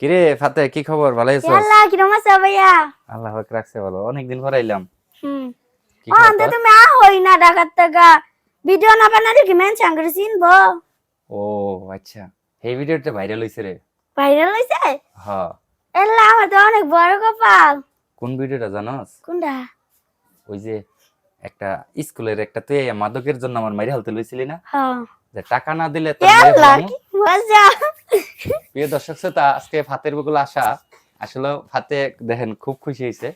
কিরে ফাতে কি খবর? ভালো আছিস আল্লাহ কিরম আছে ভাইয়া? আল্লাহ পাক রাখছে ভালো। অনেকদিন পরে আইলাম। হুম। কি ও আনতে তুমি আ হই না ঢাকার থেকে ভিডিও না বানালে কি মেন চাঙ্গরে চিনবো? ও আচ্ছা। এই ভিডিওটা ভাইরাল হইছে রে। ভাইরাল হইছে? হ্যাঁ এল্লা আমার তো অনেক বড় কপাল। কোন ভিডিওটা জানোস? কোনটা? ওই যে একটা স্কুলের একটা তুই মাদকের জন্য আমার মাইরে হালতে লইছিলি না? হ্যাঁ যে টাকা না দিলে কি মজা। প্রিয় দর্শক শ্রোতা, আজকে ফাতের বকুল আসা আসলে ফাতে দেখেন খুব খুশি হয়েছে।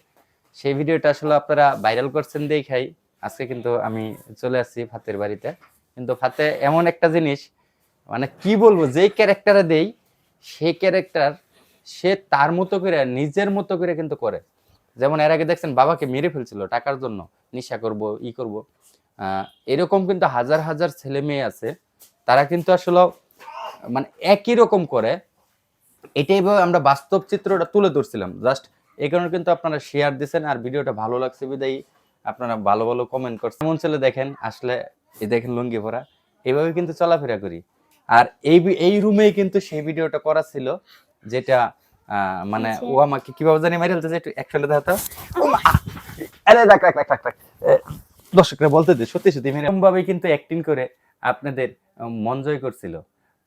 সেই ভিডিওটা আসলে আপনারা ভাইরাল করছেন দেখাই আজকে কিন্তু আমি চলে আসছি ফাতের বাড়িতে। কিন্তু ফাতে এমন একটা জিনিস মানে কি বলব, যেই ক্যারেক্টারে দেই, সেই ক্যারেক্টার সে তার মতো করে, নিজের মতো করে কিন্তু করে। যেমন এর আগে দেখছেন বাবাকে মেরে ফেলছিল টাকার জন্য, নিশা করব, ই করব। এরকম কিন্তু হাজার হাজার ছেলে মেয়ে আছে, তারা কিন্তু আসলে মানে একই রকম করে এটাই আমরা বাস্তব চিত্রটা তুলে ধরছিলাম। জাস্ট এই কারণে কিন্তু আপনারা শেয়ার দিছেন আর ভিডিওটা ভালো লাগছে বিদায়ী। আপনারা ভালো ভালো কমেন্ট করছেন। এমন ছেলে দেখেন আসলে এই দেখেন লুঙ্গি পরা। এইভাবে কিন্তু চলাফেরা করি। আর এই এই রুমেই কিন্তু সেই ভিডিওটা করা ছিল যেটা আহ, মানে ও আমাকে কীভাবে জানি মারি ফেলতেছে একটু একসাথে দেখাতো আরে রাখ রাখ রাখ রাখ রাখ দর্শকরা বলতে দে সত্যি সত্যি মেরে ভাবে কিন্তু অ্যাক্টিং করে আপনাদের মন জয় করছিল।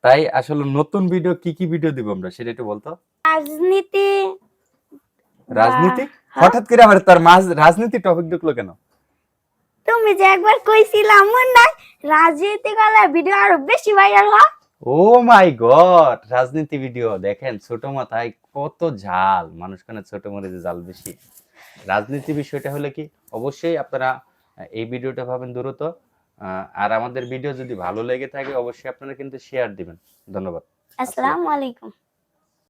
তাই আসলে নতুন ভিডিও কি কি ভিডিও দিব আমরা? সেটা একটু বলতো। রাজনীতি রাজনীতি? হ্যাঁ। হঠাৎ করে আমার তার মাঝ রাজনীতি টপিক ঢুকলো কেন? তুমি যে একবার কইছিলাম মন নাই। রাজনীতি গলা ভিডিও আরও বেশি ভাইরাল হয়। ও মাই গড রাজনীতি ভিডিও দেখেন ছোট মাথায় কত ঝাল। মানুষ কেন ছোট মরিচে জাল বেশি। রাজনীতি বিষয়টা হলো কি অবশ্যই আপনারা এই ভিডিওটা ভাবেন দ্রুত। আর আমাদের ভিডিও যদি ভালো লেগে থাকে, অবশ্যই আপনারা কিন্তু শেয়ার দিবেন। ধন্যবাদ। আসসালামু আলাইকুম।